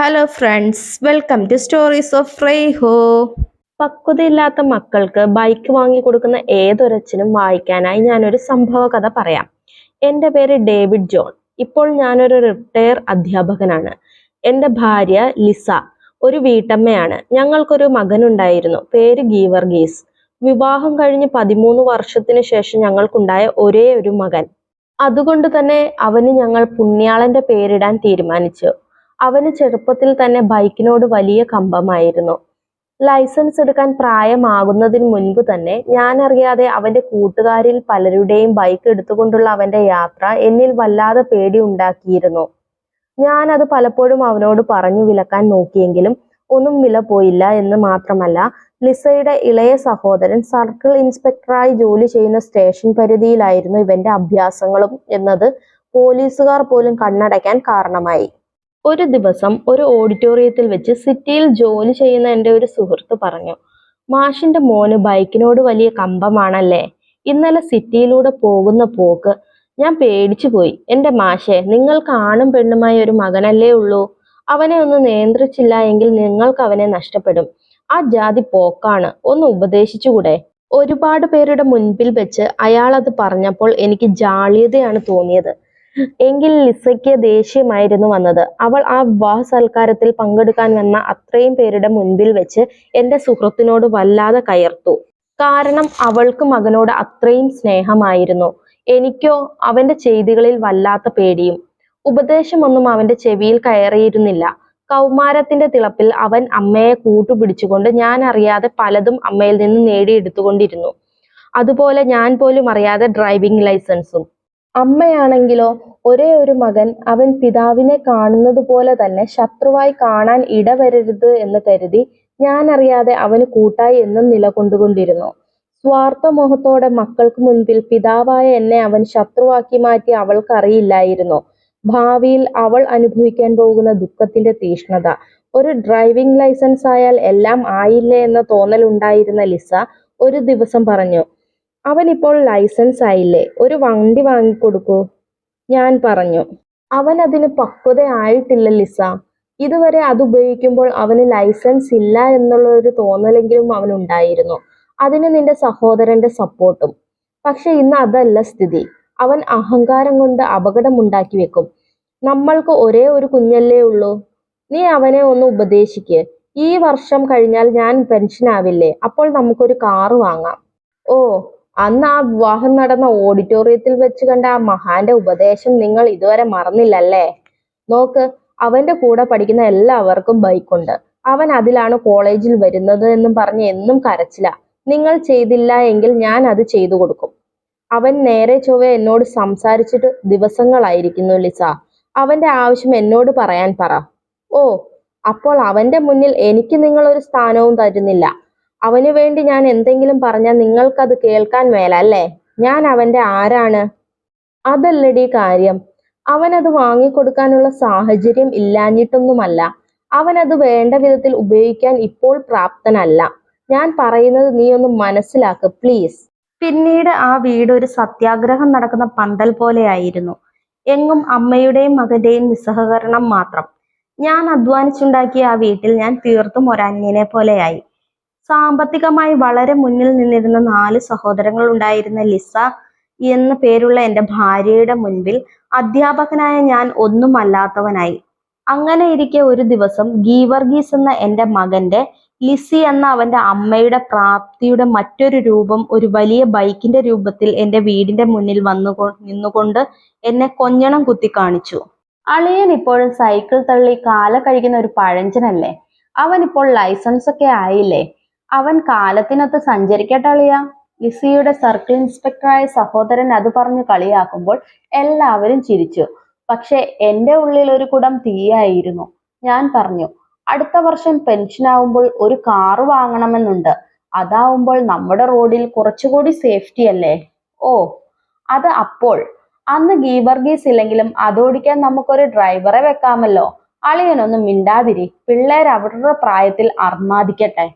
Hello friends welcome to stories of റേഹോ പക്വതയില്ലാത്ത മക്കൾക്ക് bike വാങ്ങി കൊടുക്കുന്ന ഏതൊരച്ഛനും വായിക്കാനായി ഞാനൊരു സംഭവ കഥ പറയാം. എന്റെ പേര് ഡേവിഡ് ജോൺ. ഇപ്പോൾ ഞാനൊരു റിട്ടയർ അധ്യാപകനാണ്. എന്റെ ഭാര്യ ലിസ ഒരു വീട്ടമ്മയാണ്. ഞങ്ങൾക്കൊരു മകനുണ്ടായിരുന്നു. പേര് ഗീവർഗീസ് വിവാഹം കഴിഞ്ഞ് പതിമൂന്ന് വർഷത്തിന് ശേഷം ഞങ്ങൾക്കുണ്ടായ ഒരേ ഒരു മകൻ. അതുകൊണ്ട് തന്നെ അവന് ഞങ്ങൾ പുണ്യാളന്റെ പേരിടാൻ തീരുമാനിച്ചു. അവന് ചെറുപ്പത്തിൽ തന്നെ ബൈക്കിനോട് വലിയ കമ്പമായിരുന്നു. ലൈസൻസ് എടുക്കാൻ പ്രായമാകുന്നതിന് മുൻപ് തന്നെ ഞാൻ അറിയാതെ അവന്റെ കൂട്ടുകാരിൽ പലരുടെയും ബൈക്ക് എടുത്തുകൊണ്ടുള്ള അവന്റെ യാത്ര എന്നിൽ വല്ലാതെ പേടി ഉണ്ടാക്കിയിരുന്നു. ഞാൻ അത് പലപ്പോഴും അവനോട് പറഞ്ഞു വിലക്കാൻ നോക്കിയെങ്കിലും ഒന്നും വില പോയില്ല എന്ന് മാത്രമല്ല ലിസയുടെ ഇളയ സഹോദരൻ സർക്കിൾ ഇൻസ്പെക്ടറായി ജോലി ചെയ്യുന്ന സ്റ്റേഷൻ പരിധിയിലായിരുന്നു ഇവന്റെ അഭ്യാസങ്ങളും എന്നത് പോലീസുകാർ പോലും കണ്ണടയ്ക്കാൻ കാരണമായി. ഒരു ദിവസം ഒരു ഓഡിറ്റോറിയത്തിൽ വെച്ച് സിറ്റിയിൽ ജോലി ചെയ്യുന്ന എന്റെ ഒരു സുഹൃത്ത് പറഞ്ഞു മാഷിന്റെ മോന് ബൈക്കിനോട് വലിയ കമ്പമാണല്ലേ? ഇന്നലെ സിറ്റിയിലൂടെ പോകുന്ന പോക്ക് ഞാൻ പേടിച്ചു പോയി. എന്റെ മാഷെ നിങ്ങൾക്ക് ആണും പെണ്ണുമായി ഒരു മകനല്ലേ ഉള്ളൂ. അവനെ ഒന്ന് നിയന്ത്രിച്ചില്ല എങ്കിൽ നിങ്ങൾക്ക് അവനെ നഷ്ടപ്പെടും. ആ ജാതി പോക്കാണ്. ഒന്ന് ഉപദേശിച്ചുകൂടെ? ഒരുപാട് പേരുടെ മുൻപിൽ വെച്ച് അയാൾ അത് പറഞ്ഞപ്പോൾ എനിക്ക് ജാളിയതയാണ് തോന്നിയത്. എങ്കിൽ ലിസയ്ക്ക് ദേഷ്യമായിരുന്നു വന്നത്. അവൾ ആ വിവാഹ സൽക്കാരത്തിൽ പങ്കെടുക്കാൻ വന്ന അത്രയും പേരുടെ മുൻപിൽ വെച്ച് എന്റെ സുഹൃത്തിനോട് വല്ലാതെ കയർത്തു. കാരണം അവൾക്ക് മകനോട് അത്രയും സ്നേഹമായിരുന്നു. എനിക്കോ അവന്റെ ചെയ്തികളിൽ വല്ലാത്ത പേടിയും. ഉപദേശമൊന്നും അവന്റെ ചെവിയിൽ കയറിയിരുന്നില്ല. കൗമാരത്തിന്റെ തിളപ്പിൽ അവൻ അമ്മയെ കൂട്ടുപിടിച്ചുകൊണ്ട് ഞാൻ അറിയാതെ പലതും അമ്മയിൽ നിന്ന് നേടിയെടുത്തുകൊണ്ടിരുന്നു. അതുപോലെ ഞാൻ പോലും അറിയാതെ ഡ്രൈവിംഗ് ലൈസൻസും. അമ്മയാണെങ്കിലോ ഒരേ ഒരു മകൻ അവൻ പിതാവിനെ കാണുന്നത് പോലെ തന്നെ ശത്രുവായി കാണാൻ ഇടവരരുത് എന്ന് കരുതി ഞാൻ അറിയാതെ അവന് കൂട്ടായി എന്നും നിലകൊണ്ടുകൊണ്ടിരുന്നു. സ്വാർത്ഥമോഹത്തോടെ മക്കൾക്ക് മുൻപിൽ പിതാവായ എന്നെ അവൻ ശത്രുവാക്കി മാറ്റി അവൾക്കറിയില്ലായിരുന്നു. ഭാവിയിൽ അവൾ അനുഭവിക്കാൻ പോകുന്ന ദുഃഖത്തിന്റെ തീഷ്ണത. ഒരു ഡ്രൈവിംഗ് ലൈസൻസ് ആയാൽ എല്ലാം ആയില്ലേ എന്ന തോന്നലുണ്ടായിരുന്ന ലിസ ഒരു ദിവസം പറഞ്ഞു അവൻ ഇപ്പോൾ ലൈസൻസ് ആയില്ലേ? ഒരു വണ്ടി വാങ്ങിക്കൊടുക്കൂ. ഞാൻ പറഞ്ഞു. അവൻ അതിന് പക്വത ആയിട്ടില്ല ലിസ. ഇതുവരെ അത് ഉപയോഗിക്കുമ്പോൾ അവന് ലൈസൻസ് ഇല്ല എന്നുള്ള ഒരു തോന്നലെങ്കിലും അവനുണ്ടായിരുന്നു. അതിന് നിന്റെ സഹോദരന്റെ സപ്പോർട്ടും. പക്ഷെ ഇന്ന് അതല്ല സ്ഥിതി. അവൻ അഹങ്കാരം കൊണ്ട് അപകടമുണ്ടാക്കി വെക്കും. നമ്മൾക്ക് ഒരേ ഒരു കുഞ്ഞല്ലേ ഉള്ളൂ. നീ അവനെ ഒന്ന് ഉപദേശിക്ക്. ഈ വർഷം കഴിഞ്ഞാൽ ഞാൻ പെൻഷൻ ആവില്ലേ അപ്പോൾ നമുക്കൊരു കാറ് വാങ്ങാം. ഓ അന്ന് ആ വിവാഹം നടന്ന ഓഡിറ്റോറിയത്തിൽ വെച്ച് കണ്ട ആ മഹാന്റെ ഉപദേശം നിങ്ങൾ ഇതുവരെ മറന്നില്ലല്ലേ? നോക്ക് അവന്റെ കൂടെ പഠിക്കുന്ന എല്ലാവർക്കും ബൈക്കുണ്ട്. അവൻ അതിലാണ് കോളേജിൽ വരുന്നത് എന്നും പറഞ്ഞ് എന്നും കരച്ചില. നിങ്ങൾ ചെയ്തില്ല എങ്കിൽ ഞാൻ അത് ചെയ്തു കൊടുക്കും. അവൻ നേരെ ചൊവ്വ എന്നോട് സംസാരിച്ചിട്ട് ദിവസങ്ങളായിരിക്കുന്നു ലിസ. അവന്റെ ആവശ്യം എന്നോട് പറയാൻ പറ. ഓ അപ്പോൾ അവന്റെ മുന്നിൽ എനിക്ക് നിങ്ങൾ ഒരു സ്ഥാനവും തരുന്നില്ല. അവന് വേണ്ടി ഞാൻ എന്തെങ്കിലും പറഞ്ഞാൽ നിങ്ങൾക്കത് കേൾക്കാൻ മേല അല്ലേ? ഞാൻ അവന്റെ ആരാണ്? അതല്ലടി കാര്യം. അവനത് വാങ്ങിക്കൊടുക്കാനുള്ള സാഹചര്യം ഇല്ലാഞ്ഞിട്ടൊന്നുമല്ല. അവനത് വേണ്ട വിധത്തിൽ ഉപയോഗിക്കാൻ ഇപ്പോൾ പ്രാപ്തനല്ല. ഞാൻ പറയുന്നത് നീ ഒന്ന് മനസ്സിലാക്ക് പ്ലീസ്. പിന്നീട് ആ വീട് ഒരു സത്യാഗ്രഹം നടക്കുന്ന പന്തൽ പോലെയായിരുന്നു. എങ്ങും അമ്മയുടെയും മകന്റെയും നിസ്സഹകരണം മാത്രം. ഞാൻ അധ്വാനിച്ചുണ്ടാക്കിയ ആ വീട്ടിൽ ഞാൻ തീർത്തും ഒരന്യനെ പോലെയായി. സാമ്പത്തികമായി വളരെ മുന്നിൽ നിന്നിരുന്ന നാല് സഹോദരങ്ങൾ ഉണ്ടായിരുന്ന ലിസ എന്ന പേരുള്ള എന്റെ ഭാര്യയുടെ മുൻപിൽ അധ്യാപകനായ ഞാൻ ഒന്നുമല്ലാത്തവനായി. അങ്ങനെ ഇരിക്കെ ഒരു ദിവസം ഗീവർഗീസ് എന്ന എന്റെ മകന്റെ ലിസി എന്ന അവന്റെ അമ്മയുടെ പ്രാപ്തിയുടെ മറ്റൊരു രൂപം ഒരു വലിയ ബൈക്കിന്റെ രൂപത്തിൽ എന്റെ വീടിന്റെ മുന്നിൽ വന്നു നിന്നുകൊണ്ട് എന്നെ കൊഞ്ഞണം കുത്തി കാണിച്ചു. അളിയൻ ഇപ്പോഴും സൈക്കിൾ തള്ളി കാല കഴിക്കുന്ന ഒരു പഴഞ്ചനല്ലേ? അവൻ ഇപ്പോൾ ലൈസൻസ് ഒക്കെ ആയില്ലേ? അവൻ കാലത്തിനൊത്ത് സഞ്ചരിക്കട്ടെ അളിയ. ലിസിയുടെ സർക്കിൾ ഇൻസ്പെക്ടറായ സഹോദരൻ അത് പറഞ്ഞ് കളിയാക്കുമ്പോൾ എല്ലാവരും ചിരിച്ചു. പക്ഷെ എന്റെ ഉള്ളിൽ ഒരു കുടം തീയായിരുന്നു. ഞാൻ പറഞ്ഞു അടുത്ത വർഷം പെൻഷൻ ആവുമ്പോൾ ഒരു കാറ് വാങ്ങണമെന്നുണ്ട്. അതാവുമ്പോൾ നമ്മുടെ റോഡിൽ കുറച്ചുകൂടി സേഫ്റ്റി അല്ലേ? ഓ അത് അപ്പോൾ. അന്ന് ഗീവർഗീസ് ഇല്ലെങ്കിലും അതോടിക്കാൻ നമുക്കൊരു ഡ്രൈവറെ വെക്കാമല്ലോ. അളിയനൊന്നും മിണ്ടാതിരി. പിള്ളേർ അവരുടെ പ്രായത്തിൽ അർമാദിക്കട്ടെ.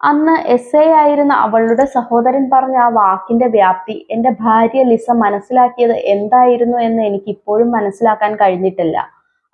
അന്ന് എസ് എ ആയിരുന്ന അവളുടെ സഹോദരൻ പറഞ്ഞ ആ വാക്കിന്റെ വ്യാപ്തി എന്റെ ഭാര്യ ലിസ മനസ്സിലാക്കിയത് എന്തായിരുന്നു എന്ന് എനിക്ക് ഇപ്പോഴും മനസ്സിലാക്കാൻ കഴിഞ്ഞിട്ടില്ല.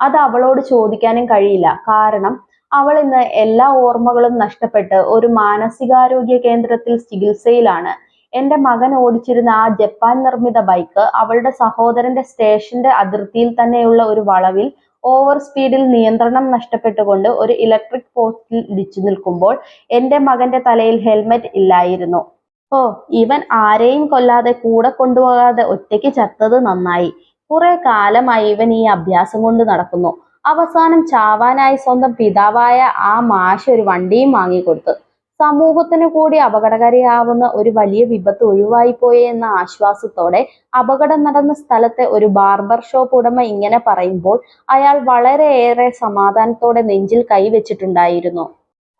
അത് അവളോട് ചോദിക്കാനും കഴിയില്ല. കാരണം അവൾ ഇന്ന് എല്ലാ ഓർമ്മകളും നഷ്ടപ്പെട്ട് ഒരു മാനസികാരോഗ്യ കേന്ദ്രത്തിൽ ചികിത്സയിലാണ്. എന്റെ മകൻ ഓടിച്ചിരുന്ന ആ ജപ്പാൻ നിർമ്മിത ബൈക്ക് അവളുടെ സഹോദരന്റെ സ്റ്റേഷന്റെ അതിർത്തിയിൽ തന്നെയുള്ള ഒരു വളവിൽ ഓവർ സ്പീഡിൽ നിയന്ത്രണം നഷ്ടപ്പെട്ടുകൊണ്ട് ഒരു ഇലക്ട്രിക് പോസ്റ്റിൽ ഇടിച്ചു നിൽക്കുമ്പോൾ എന്റെ മകന്റെ തലയിൽ ഹെൽമെറ്റ് ഇല്ലായിരുന്നു. ഓ ഇവൻ ആരെയും കൊല്ലാതെ കൂടെ കൊണ്ടുപോകാതെ ഒറ്റയ്ക്ക് ചത്തത് നന്നായി. കുറെ കാലമായി ഇവൻ ഈ അഭ്യാസം കൊണ്ട് നടക്കുന്നു. അവസാനം ചാവാനായി സ്വന്തം പിതാവായ ആ മാഷ് ഒരു വണ്ടിയും വാങ്ങിക്കൊടുത്തു. സമൂഹത്തിന് കൂടി അപകടകാരിയാവുന്ന ഒരു വലിയ വിപത്ത് ഒഴിവായിപ്പോയേ എന്ന ആശ്വാസത്തോടെ അപകടം നടന്ന സ്ഥലത്തെ ഒരു ബാർബർ ഷോപ്പ് ഉടമ ഇങ്ങനെ പറയുമ്പോൾ അയാൾ വളരെയേറെ സമാധാനത്തോടെ നെഞ്ചിൽ കൈവച്ചിട്ടുണ്ടായിരുന്നു.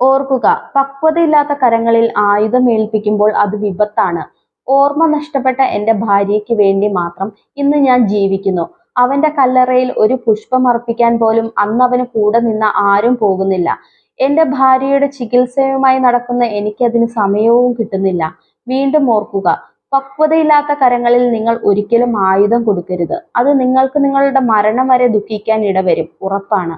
ഓർക്കുക പക്വതയില്ലാത്ത കരങ്ങളിൽ ആയുധം ഏൽപ്പിക്കുമ്പോൾ അത് വിപത്താണ്. ഓർമ്മ നഷ്ടപ്പെട്ട എന്റെ ഭാര്യയ്ക്ക് വേണ്ടി മാത്രം ഇന്ന് ഞാൻ ജീവിക്കുന്നു. അവന്റെ കല്ലറയിൽ ഒരു പുഷ്പം അർപ്പിക്കാൻ പോലും അന്ന് അവന് കൂടെ നിന്ന ആരും പോകുന്നില്ല. എന്റെ ഭാര്യയുടെ ചികിത്സയുമായി നടക്കുന്ന എനിക്കതിന് സമയവും കിട്ടുന്നില്ല. വീണ്ടും ഓർക്കുക പക്വതയില്ലാത്ത കരങ്ങളിൽ നിങ്ങൾ ഒരിക്കലും ആയുധം കൊടുക്കരുത്. അത് നിങ്ങൾക്ക് നിങ്ങളുടെ മരണം വരെ ദുഃഖിക്കാൻ ഇടവരും. ഉറപ്പാണ്.